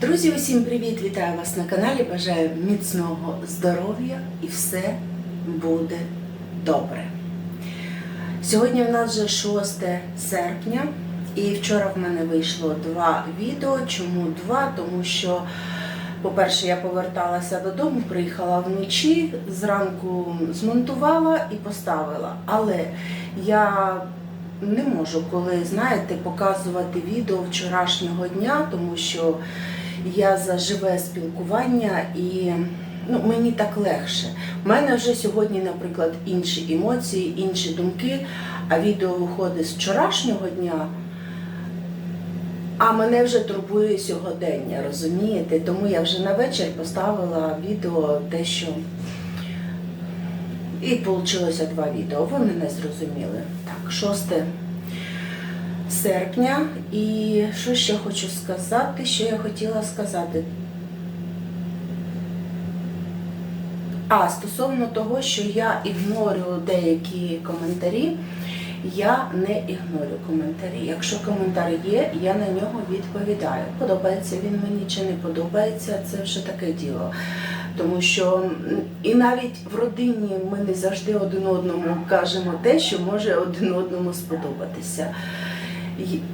Друзі, усім привіт! Вітаю вас на каналі. Бажаю міцного здоров'я і все буде добре. Сьогодні в нас вже 6 серпня, і вчора в мене вийшло два відео. Чому два? Тому що, по-перше, я поверталася додому, приїхала вночі, зранку змонтувала і поставила. Але я не можу, коли знаєте, показувати відео вчорашнього дня, тому що я за живе спілкування і ну, мені так легше. У мене вже сьогодні, наприклад, інші емоції, інші думки, а відео виходить з вчорашнього дня. А мене вже турбує сьогодення, розумієте? Тому я вже на вечір поставила відео те, що. І вийшло два відео. Ви мене зрозуміли. Так, 6 серпня. І що ще хочу сказати? Що я хотіла сказати? А, стосовно того, що я ігнорю деякі коментарі, я не ігнорю коментарі. Якщо коментар є, я на нього відповідаю. Подобається він мені чи не подобається, це вже таке діло. Тому що і навіть в родині ми не завжди один одному кажемо те, що може один одному сподобатися.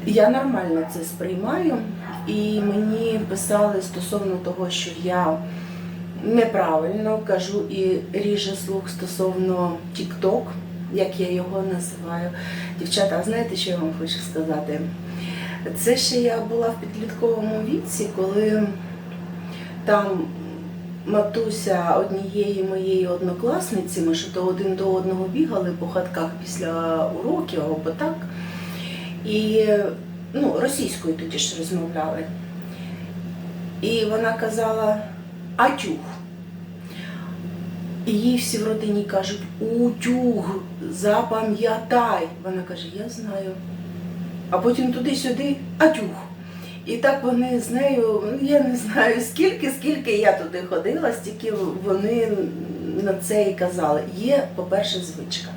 Я нормально це сприймаю, і мені писали стосовно того, що я неправильно кажу і ріже слух стосовно TikTok, як я його називаю. Дівчата, знаєте, що я вам хочу сказати? Це ще я була в підлітковому віці, коли там матуся однієї моєї однокласниці, ми що то один до одного бігали по хатках після уроків або так. І ну, російською тоді ж розмовляли. І вона казала Атюг. І їй всі в родині кажуть Утюг, запам'ятай. Вона каже, я знаю. А потім туди-сюди Атюг. І так вони з нею, ну, я не знаю скільки, скільки я туди ходила, стільки вони на це і казали. Є, по-перше, звичка.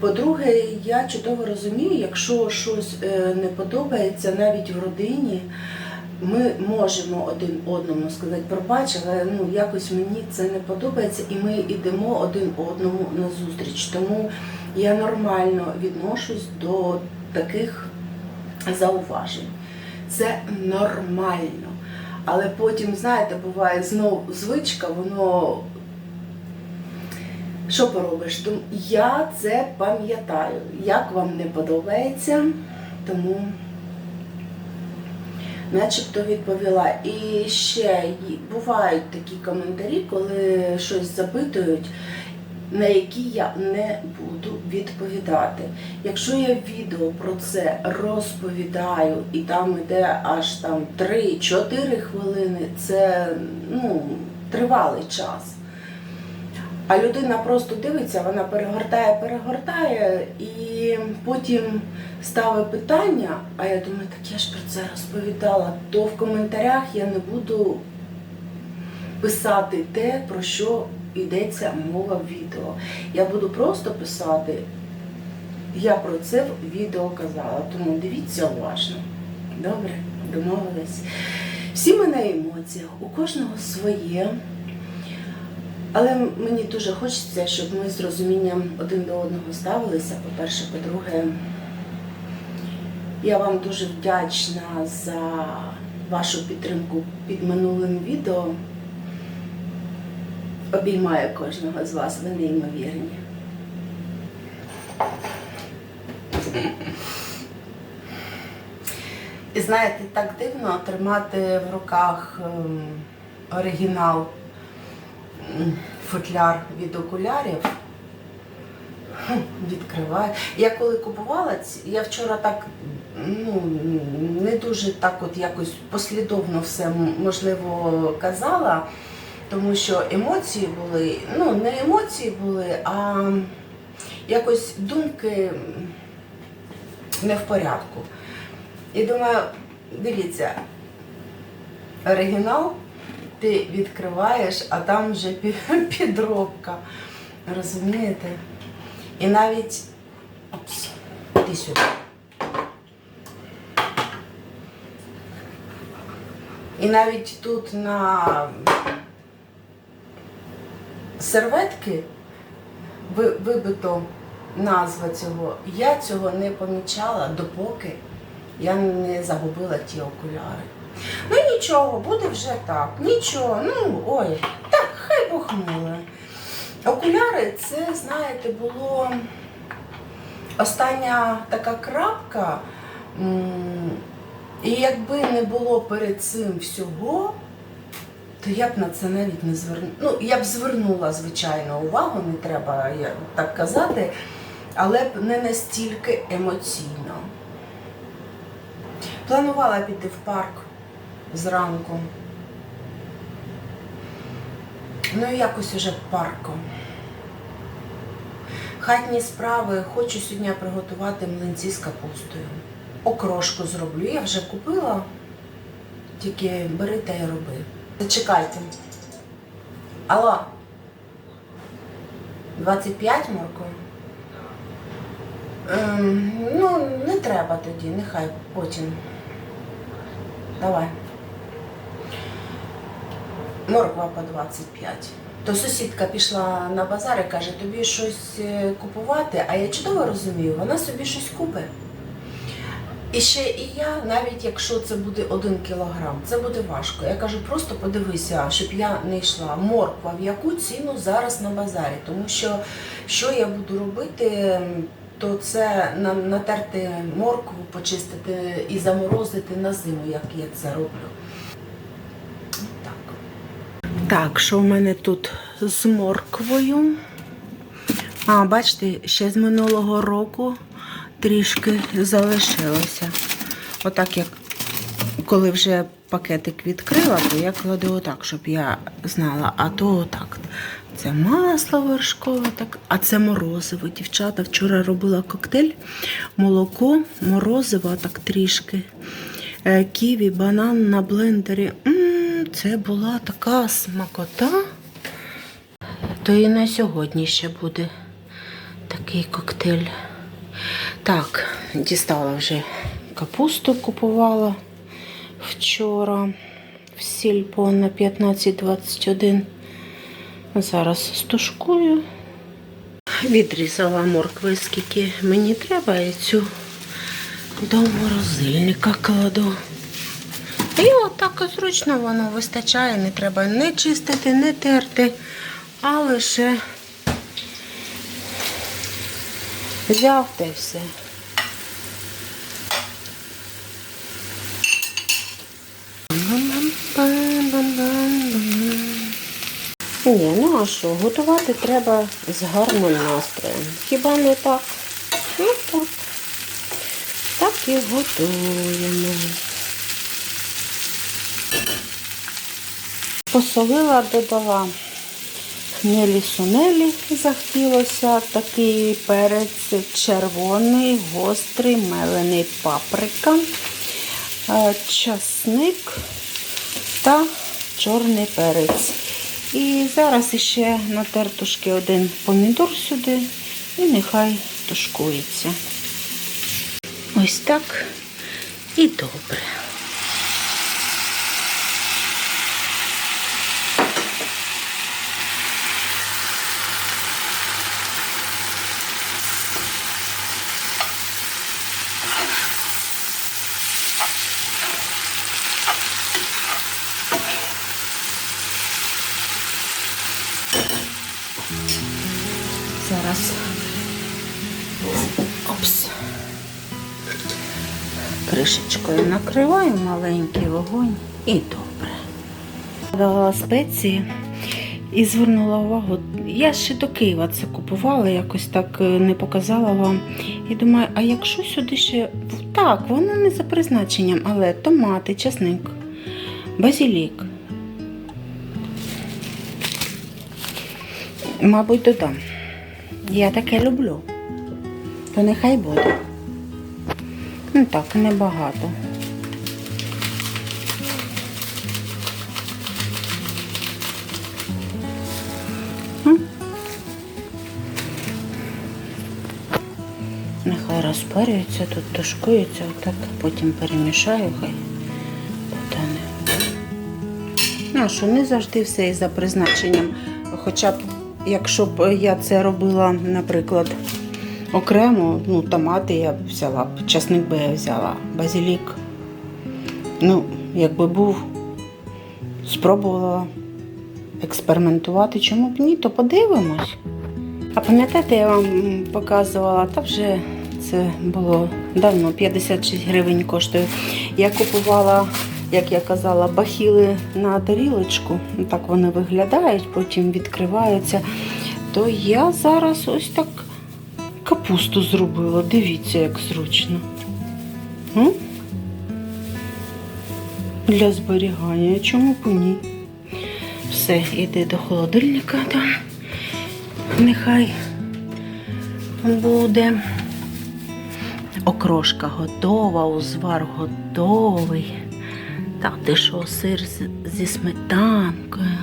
По-друге, я чудово розумію, якщо щось е, не подобається навіть в родині, ми можемо один одному сказати, пробач, але ну, якось мені це не подобається, і ми йдемо один одному на зустріч. Тому я нормально відношусь до таких зауважень. Це нормально. Але потім, знаєте, буває знов звичка, воно що поробиш? Я це пам'ятаю. Як вам не подобається, тому начебто відповіла. І ще бувають такі коментарі, коли щось запитують, на які я не буду відповідати. Якщо я відео про це розповідаю, і там іде аж там 3-4 хвилини, це ну, тривалий час. А людина просто дивиться, вона перегортає, перегортає і потім ставить питання. А я думаю, так я ж про це розповідала. То в коментарях я не буду писати те, про що йдеться мова в відео. Я буду просто писати, я про це в відео казала. Тому дивіться уважно. Добре, домовились. Всі ми на емоціях, у кожного своє. Але мені дуже хочеться, щоб ми з розумінням один до одного ставилися. По-перше, по-друге, я вам дуже вдячна за вашу підтримку під минулим відео. Обіймаю кожного з вас, ви неймовірні. І знаєте, так дивно тримати в руках ем, оригінал футляр від окулярів. Відкриваю. Я коли купувала, я вчора так ну, не дуже так от якось послідовно все можливо казала, тому що емоції були, ну не емоції були, а якось думки не в порядку. І думаю, дивіться, оригінал ти відкриваєш, а там вже підробка. Розумієте? І навіть Опс, іди сюди. І навіть тут на серветки вибито назва цього. Я цього не помічала, допоки я не загубила ті окуляри. Ну нічого, буде вже так. Нічого, ну ой, так, хай миле. Окуляри, це, знаєте, було остання така крапка. І якби не було перед цим всього, то я б на це навіть не звернула. Ну, я б звернула, звичайно, увагу, не треба так казати, але б не настільки емоційно. Планувала піти в парк зранку. Ну і якось уже парком. Хатні справи хочу сьогодні приготувати млинці з капустою. Окрошку зроблю. Я вже купила. Тільки бери та й роби. Зачекайте. Алло. 25 морков? Ем, ну, не треба тоді, нехай потім. Давай. Морква по 25. То сусідка пішла на базар і каже, тобі щось е, купувати, а я чудово розумію, вона собі щось купить. І ще і я, навіть якщо це буде один кілограм, це буде важко. Я кажу, просто подивися, щоб я не йшла. Морква в яку ціну зараз на базарі? Тому що що я буду робити, то це на- натерти моркву, почистити і заморозити на зиму, як я це роблю. Так. Що в мене тут з морквою? А, бачите, ще з минулого року трішки залишилося. Отак як коли вже пакетик відкрила, то я кладу отак, щоб я знала, а то отак. Це масло вершкове, так, а це морозиво. Дівчата вчора робила коктейль, молоко, морозиво так трішки. Е, Ківі, банан на блендері. М, Це була така смакота. То і на сьогодні ще буде такий коктейль. Так, дістала вже капусту, купувала вчора в сільпо на 15-21. Зараз стушкую. Відрізала моркви, скільки мені треба, і цю до морозильника кладу. І отак зручно воно вистачає, не треба не чистити, не терти, а лише взяв та все. Ні, ну а що, готувати треба з гарним настроєм. Хіба не так? Ну так. Так і готуємо. Посолила, додала хмелі сунелі захотілося. Такий перець червоний, гострий, мелений паприка, е, часник та чорний перець. І зараз ще на тертушки один помідор сюди і нехай тушкується. Ось так і добре. Кришечкою накриваю маленький вогонь і добре. Дала спеції і звернула увагу. Я ще до Києва це купувала, якось так е, не показала вам. І думаю, а якщо сюди ще. Так, воно не за призначенням, але томати, часник, базілік. Мабуть, додам. Я таке люблю. То нехай буде. Ну так, небагато. Нехай розпарюється, тут тушкується, отак потім перемішаю, хай потане. Ну що, не завжди все і за призначенням. Хоча б, якщо б я це робила, наприклад, окремо, ну, томати я б взяла, часник би я взяла, базилік. Ну, якби був, спробувала експериментувати, чому б ні, то подивимось. А пам'ятаєте, я вам показувала, та вже це було давно, 56 гривень коштує. Я купувала, як я казала, бахіли на тарілочку. Так вони виглядають, потім відкриваються. То я зараз ось так капусту зробила. Дивіться, як зручно. М? Для зберігання. Чому і ні? Все, іди до холодильника там. Нехай буде. Окрошка готова, узвар готовий. Та ти що, сир зі сметанкою.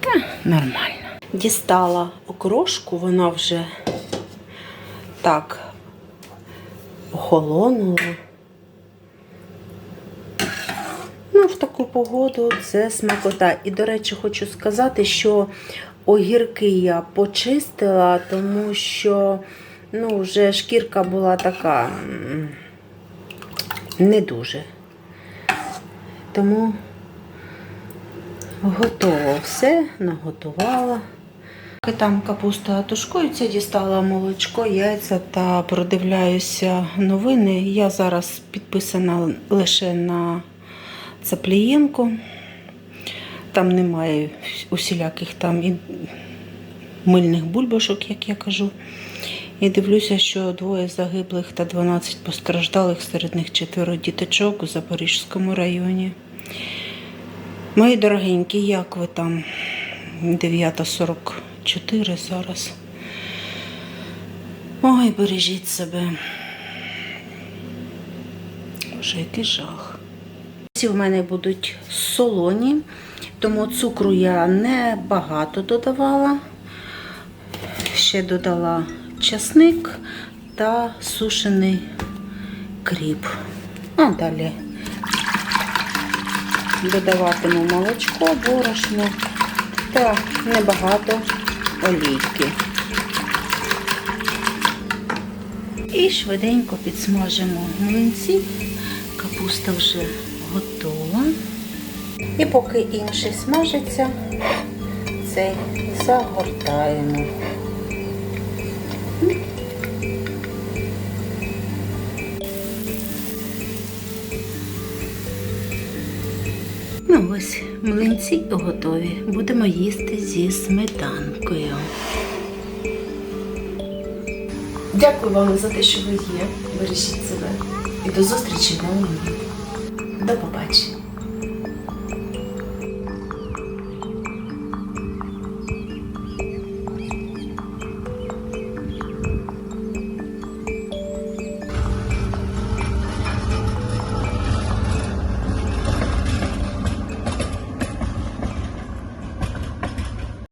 Та нормально. Дістала окрошку, вона вже так охолонула. Ну, в таку погоду це смакота. І, до речі, хочу сказати, що огірки я почистила, тому що ну, вже шкірка була така не дуже. Тому готово все, наготувала. Там капуста тушкується, дістала молочко, яйця та продивляюся новини. Я зараз підписана лише на Цаплієнко. Там немає усіляких там і мильних бульбашок, як я кажу. І дивлюся, що двоє загиблих та 12 постраждалих, серед них четверо діточок у Запорізькому районі. Мої дорогенькі, як ви там? 9.44 зараз. Ой, бережіть себе. Боже, який жах. Ці в мене будуть солоні, тому цукру я не багато додавала. Ще додала часник та сушений кріп. А далі додаватиму молочко, борошно та небагато олійки. І швиденько підсмажимо млинці. Капуста вже готова. І поки інший смажиться, цей загортаємо. Млинці готові. Будемо їсти зі сметанкою. Дякую вам за те, що ви є. Бережіть себе. І до зустрічі на До побачення.